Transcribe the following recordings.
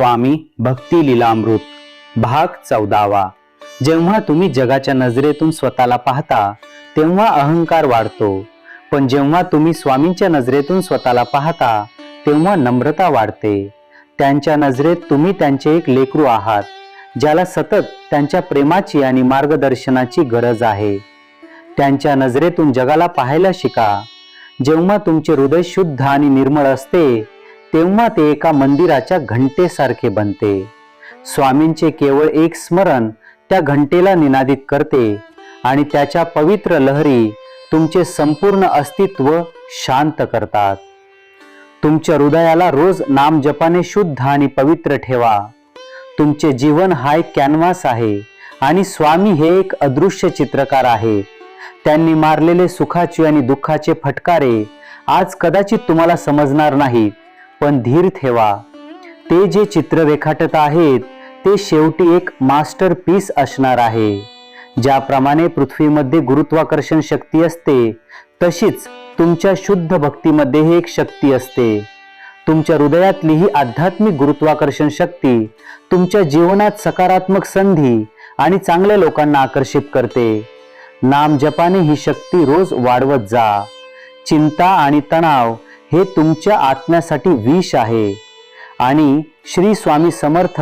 स्वामी भक्ती लीलामृत भाग चौदावा. जेव्हा तुम्ही जगाच्या नजरेतून स्वतःला पाहता तेव्हा अहंकार वाढतो. पण जेव्हा तुम्ही स्वामींच्या नजरेतून स्वतःला पाहता तेव्हा नम्रता वाढते. त्यांच्या नजरेत तुम्ही त्यांचे एक लेकरू आहात ज्याला सतत त्यांच्या प्रेमाची आणि मार्गदर्शनाची गरज आहे. त्यांच्या नजरेतून जगाला पाहायला शिका. जेव्हा तुमचे हृदय शुद्ध आणि निर्मळ असते तेव्हा ते एका मंदिराच्या घंटेसारखे बनते. स्वामींचे केवळ एक स्मरण त्या घंटेला निनादित करते आणि त्याच्या पवित्र लहरी तुमचे संपूर्ण अस्तित्व शांत करतात. तुमच्या हृदयाला रोज नाम जपाने शुद्ध आणि पवित्र ठेवा. तुमचे जीवन हा एक कॅनव्हास आहे आणि स्वामी हे एक अदृश्य चित्रकार आहे. त्यांनी मारलेले सुखाचे आणि दुःखाचे फटकारे आज कदाचित तुम्हाला समजणार नाहीत. पण धीर ठेवा. ते जे चित्र रेखाटत आहेत ते शेवटी एक मास्टर पीस असणार आहे. ज्याप्रमाणे पृथ्वीमध्ये गुरुत्वाकर्षण शक्ती असते तशीच तुमच्या शुद्ध भक्तीमध्ये एक शक्ती असते. तुमच्या हृदयातली ही आध्यात्मिक गुरुत्वाकर्षण शक्ती तुमच्या जीवनात सकारात्मक संधी आणि चांगल्या लोकांना आकर्षित करते. नाम जपाने ही शक्ती रोज वाढवत जा. चिंता आणि तणाव हे तुमच्या आत्म्यासाठी विष आहे. आणि श्री स्वामी समर्थ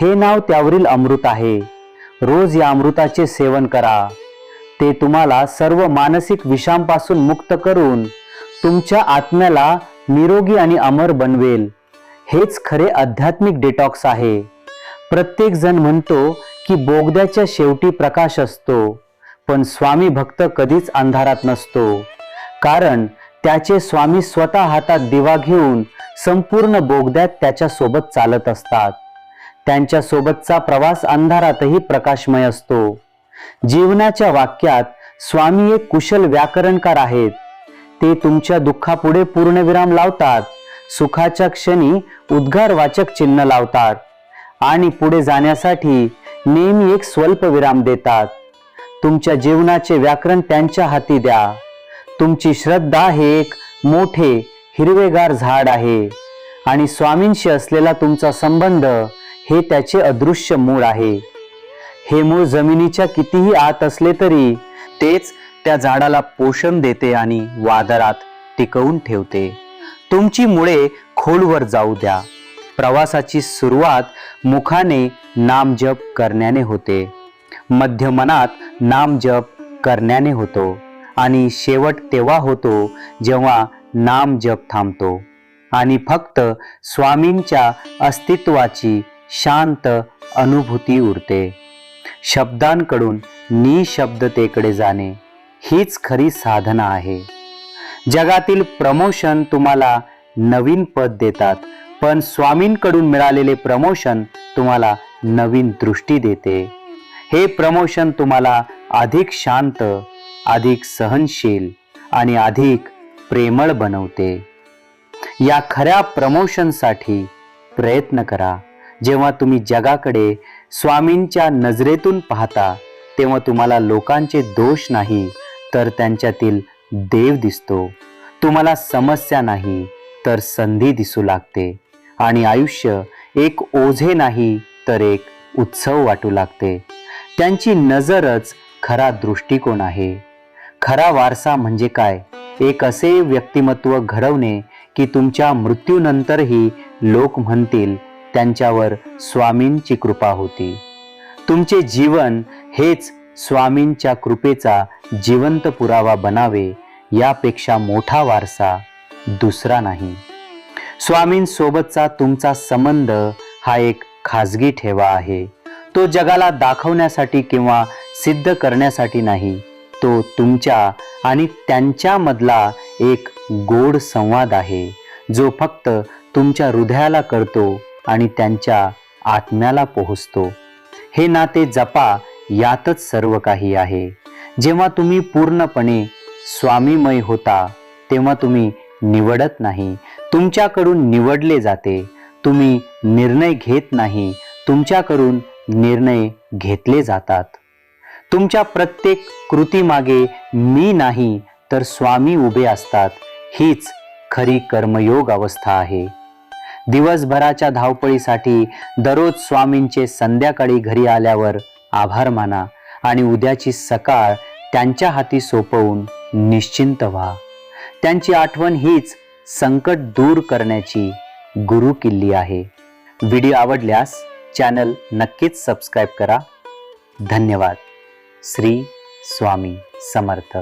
हे नाव त्यावरील अमृत आहे. रोज या अमृताचे सेवन करा. ते तुम्हाला सर्व मानसिक विषांपासून मुक्त करून तुमच्या आत्म्याला निरोगी आणि अमर बनवेल. हेच खरे आध्यात्मिक डिटॉक्स आहे. प्रत्येक जण म्हणतो की बोगद्याच्या शेवटी प्रकाश असतो पण स्वामी भक्त कधीच अंधारात नसतो. कारण त्याचे स्वामी स्वतः हातात दिवा घेऊन संपूर्ण बोगद्यात त्याच्या सोबत चालत असतात. त्यांच्या सोबतचा प्रवास अंधारातही प्रकाशमय असतो. जीवनाच्या वाक्यात स्वामी एक कुशल व्याकरणकार आहेत. ते तुमच्या दुःखापुढे पूर्णविराम लावतात. सुखाच्या क्षणी उद्गारवाचक चिन्ह लावतात. आणि पुढे जाण्यासाठी नेहमी एक स्वल्प विराम देतात. तुमच्या जीवनाचे व्याकरण त्यांच्या हाती द्या. तुमची श्रद्धा हे एक मोठे हिरवेगार झाड आहे. आणि स्वामींशी असलेला तुमचा संबंध हे त्याचे अदृश्य मूळ आहे. हे मूळ जमिनीच्या कितीही आत असले तरी तेच त्या झाडाला पोषण देते आणि वादरात टिकवून ठेवते. तुमची मुळे खोलवर जाऊ द्या. प्रवासाची सुरुवात मुखाने नामजप करण्याने होते. मध्य मनात नामजप करण्याने होतो. आणि शेवट तेव्हा होतो जेव्हा नाम जप थांबतो. आणि फक्त स्वामींच्या अस्तित्वाची शांत अनुभूती उरते. शब्दांकडून निशब्दतेकडे जाणे हीच खरी साधना आहे. जगातील प्रमोशन तुम्हाला नवीन पद देतात पण स्वामींकडून मिळालेले प्रमोशन तुम्हाला नवीन दृष्टी देते. हे प्रमोशन तुम्हाला अधिक शांत अधिक सहनशील आणि अधिक प्रेमळ बनवते. या खऱ्या प्रमोशनसाठी प्रयत्न करा. जेव्हा तुम्ही जगाकडे स्वामींच्या नजरेतून पाहता तेव्हा तुम्हाला लोकांचे दोष नाही तर त्यांच्यातील देव दिसतो. तुम्हाला समस्या नाही तर संधी दिसू लागते. आणि आयुष्य एक ओझे नाही तर एक उत्सव वाटू लागते. त्यांची नजरच खरा दृष्टिकोन आहे. खरा वारसा म्हणजे काय? एक असे व्यक्तिमत्व घडवणे की तुमच्या मृत्यूनंतरही लोक म्हणतील त्यांच्यावर स्वामींची कृपा होती. तुमचे जीवन हेच स्वामींच्या कृपेचा जिवंत पुरावा बनावे यापेक्षा मोठा वारसा दुसरा नाही. स्वामींसोबतचा तुमचा संबंध हा एक खाजगी ठेवा आहे. तो जगाला दाखवण्यासाठी किंवा सिद्ध करण्यासाठी नाही. तो तुमच्या आणि त्यांच्यामधला एक गोड संवाद आहे जो फक्त तुमच्या हृदयाला कळतो आणि त्यांच्या आत्म्याला पोहोचतो. हे नाते जपा यातच सर्व काही आहे. जेव्हा तुम्ही पूर्णपणे स्वामीमय होता तेव्हा तुम्ही निवडत नाही. तुमच्याकडून निवडले जाते. तुम्ही निर्णय घेत नाही. तुमच्याकडून निर्णय घेतले जातात. तुमच्या प्रत्येक कृतीमागे मी नाही तर स्वामी उभे असतात. हीच खरी कर्मयोग अवस्था आहे. दिवसभराच्या धावपळीसाठी दररोज स्वामींचे संध्याकाळी घरी आल्यावर आभार माना आणि उद्याची सकाळ त्यांच्या हाती सोपवून निश्चिंत व्हा. त्यांची आठवण हीच संकट दूर करण्याची गुरु किल्ली आहे. व्हिडिओ आवडल्यास चॅनल नक्कीच सबस्क्राईब करा. धन्यवाद. श्री स्वामी समर्थ.